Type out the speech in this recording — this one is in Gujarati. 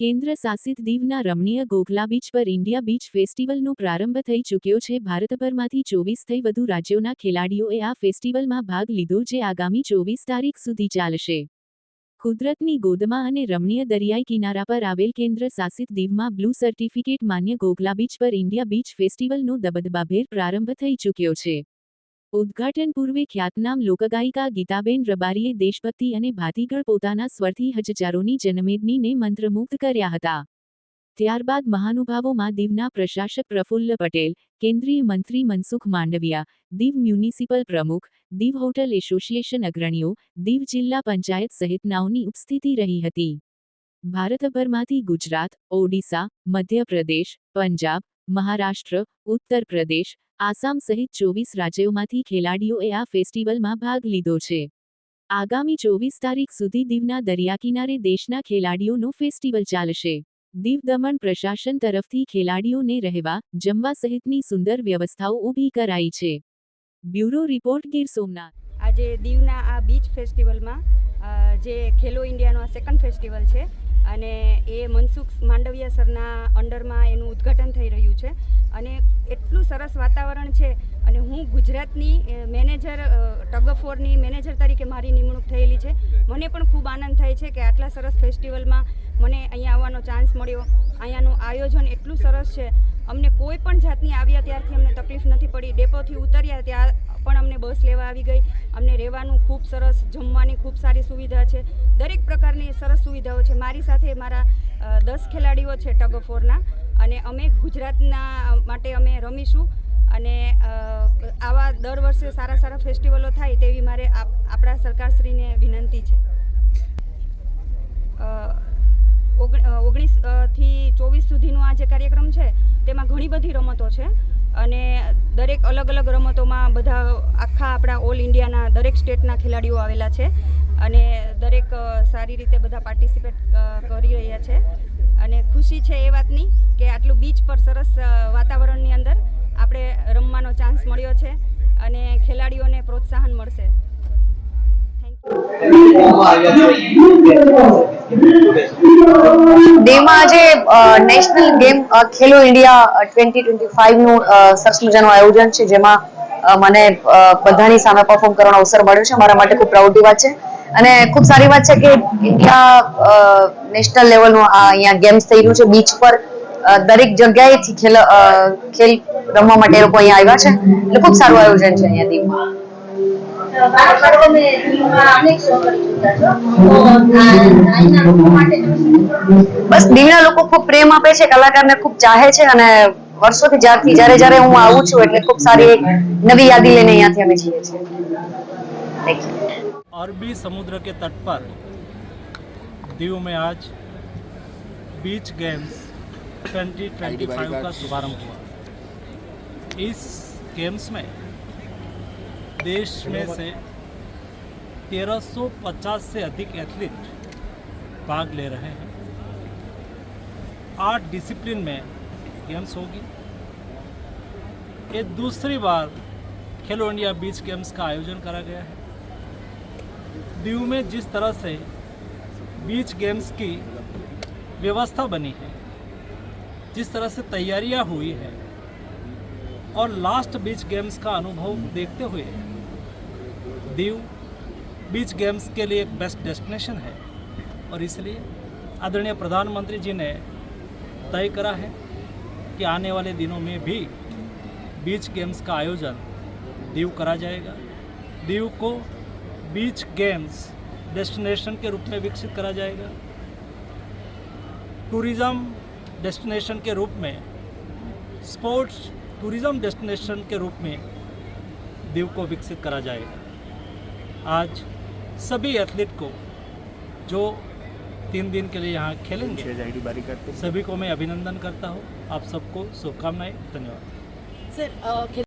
કેન્દ્ર શાસિત દીવના રમણીય ગોખલા બીચ પર ઇન્ડિયા બીચ ફેસ્ટિવલનો પ્રારંભ થઈ ચૂક્યો છે. ભારતભરમાંથી ચોવીસથી વધુ રાજ્યોના ખેલાડીઓએ આ ફેસ્ટિવલમાં ભાગ લીધો જે આગામી ચોવીસ તારીખ સુધી ચાલશે. કુદરતની ગોદમાં અને રમણીય દરિયાઈ કિનારા પર આવેલ કેન્દ્ર શાસિત દીવમાં બ્લુ સર્ટિફિકેટ માન્ય ગોખલા બીચ પર ઇન્ડિયા બીચ ફેસ્ટિવલનો દબદબાભેર પ્રારંભ થઈ ચૂક્યો છે. ઉદ્ઘાટન પૂર્વે ખ્યાતનામ લોકગાયિકા ગીતાબેન રબારીએ દેશભક્તિ અને ભાતીગળ પોતાના સ્વરથી હજારોની જનમેદનીને મંત્રમુગ્ધ કર્યા હતા. ત્યારબાદ મહાનુભાવોમાં દીવના પ્રશાસક પ્રફુલ્લ પટેલ, કેન્દ્રીય મંત્રી મનસુખ માંડવિયા, દીવ મ્યુનિસિપલ પ્રમુખ, દીવ હોટલ એસોસિએશન અગ્રણીઓ, દીવ જિલ્લા પંચાયત સહિતનાઓની ઉપસ્થિતિ રહી હતી. ભારતભરમાંથી ગુજરાત, ઓડિશા, મધ્યપ્રદેશ, પંજાબ, મહારાષ્ટ્ર ઉત્તર પ્રદેશ આસામ સહિત ચોવીસ રાજ્યોમાંથી ખેલાડીઓએ આ ફેસ્ટિવલમાં ભાગ લીધો છે. આગામી ચોવીસ તારીખ સુધી દીવના દરિયાકિનારે દેશના ખેલાડીઓનો ફેસ્ટિવલ ચાલશે. દીવ દમણ પ્રશાસન તરફથી ખેલાડીઓને રહેવા, જમવા સહિતની સુંદર વ્યવસ્થાઓ ઊભી કરાઈ છે. Bureau report Gir Somnath. આજે દીવના આ બીચ ફેસ્ટિવલમાં જે ખેલો ઇન્ડિયાનો સેકન્ડ ફેસ્ટિવલ છે, અને એ મનસુખ માંડવિયા સરના અંડરમાં એનું છે. અને એટલું સરસ વાતાવરણ છે. અને હું ગુજરાતની મેનેજર ટગફોરની મેનેજર તરીકે મારી નિમણૂક થયેલી છે. મને પણ ખૂબ આનંદ થાય છે કે આટલા સરસ ફેસ્ટિવલમાં મને અહીંયા આવવાનો ચાન્સ મળ્યો. અહીંયાનું આયોજન એટલું સરસ છે. અમને કોઈ પણ જાતની આવ્યા ત્યારથી અમને તકલીફ નથી પડી. ડેપોથી ઉતર્યા ત્યાં પણ અમને બસ લેવા આવી ગઈ. અમને રહેવાનું ખૂબ સરસ, જમવાની ખૂબ સારી સુવિધા છે. દરેક પ્રકારની સરસ સુવિધાઓ છે. મારી સાથે મારા દસ ખેલાડીઓ છે ટગ ઓફ વોરના અને અમે ગુજરાતના માટે અમે રમીશું. અને આવા દર વર્ષે સારા સારા ફેસ્ટિવલો થાય તેવી મારે આપ- આપણા સરકારશ્રીને વિનંતી છે. ઓગણીસથી ચોવીસ સુધીનો આ જે કાર્યક્રમ છે, તેમાં ઘણી બધી રમતો છે. અને દરેક અલગ અલગ રમતોમાં બધા આખા આપણા ઓલ ઇન્ડિયાના દરેક સ્ટેટના ખેલાડીઓ આવેલા છે. અને દરેક સારી રીતે બધા પાર્ટિસિપેટ કરી રહ્યા છે. અને ખુશી છે એ વાતની કે આટલું બીચ પર સરસ વાતાવરણની અંદર આપણે રમવાનો ચાન્સ મળ્યો છે અને ખેલાડીઓને પ્રોત્સાહન મળશે. દેવમાં આજે national game Khelo India twenty twenty ફાઈવનું સરસ મજાનું આયોજન છે, જેમાં મને બધાની સામે પરફોર્મ કરવાનો અવસર મળ્યો છે. મારા માટે ખૂબ પ્રાઉડની વાત છે. અને ખૂબ સારી વાત છે કે નેશનલ લેવલનું અહીંયા ગેમ્સ થઈ રહ્યું છે બીચ પર દરેક જગ્યાએથી ખેલ ખેલ રમવા માટે એ લોકો અહીંયા આવ્યા છે એટલે ખૂબ સારું આયોજન છે અહીંયા દીવમાં? બસ દીવના લોકો ખૂબ પ્રેમ આપે છે, કલાકારને ખૂબ ચાહે છે અને વર્ષોથી જ્યારથી, જ્યારે જ્યારે હું આવું છું એટલે ખૂબ સારી એક નવી યાદી લઈને અહીંયાથી અમે જઈએ છીએ. अरबी समुद्र के तट पर दीव में आज बीच गेम्स 2025 का शुभारंभ हुआ। इस गेम्स में देश में से 1350 से अधिक एथलीट भाग ले रहे हैं। आठ डिसिप्लिन में गेम्स होगी। ये दूसरी बार खेलो इंडिया बीच गेम्स का आयोजन करा गया है। दीव में जिस तरह से बीच गेम्स की व्यवस्था बनी है, जिस तरह से तैयारियाँ हुई है, और लास्ट बीच गेम्स का अनुभव देखते हुए दीव बीच गेम्स के लिए एक बेस्ट डेस्टिनेशन है। और इसलिए आदरणीय प्रधानमंत्री जी ने तय करा है कि आने वाले दिनों में भी बीच गेम्स का आयोजन दीव करा जाएगा। दीव को बीच गेम्स डेस्टिनेशन के रूप में विकसित करा जाएगा। टूरिज़्म डेस्टिनेशन के रूप में स्पोर्ट्स टूरिज़्म डेस्टिनेशन के रूप में दीव को विकसित करा जाएगा। आज सभी एथलीट को जो तीन दिन के लिए यहाँ खेलेंगे सभी को मैं अभिनंदन करता हूँ। आप सबको शुभकामनाएँ धन्यवाद। सर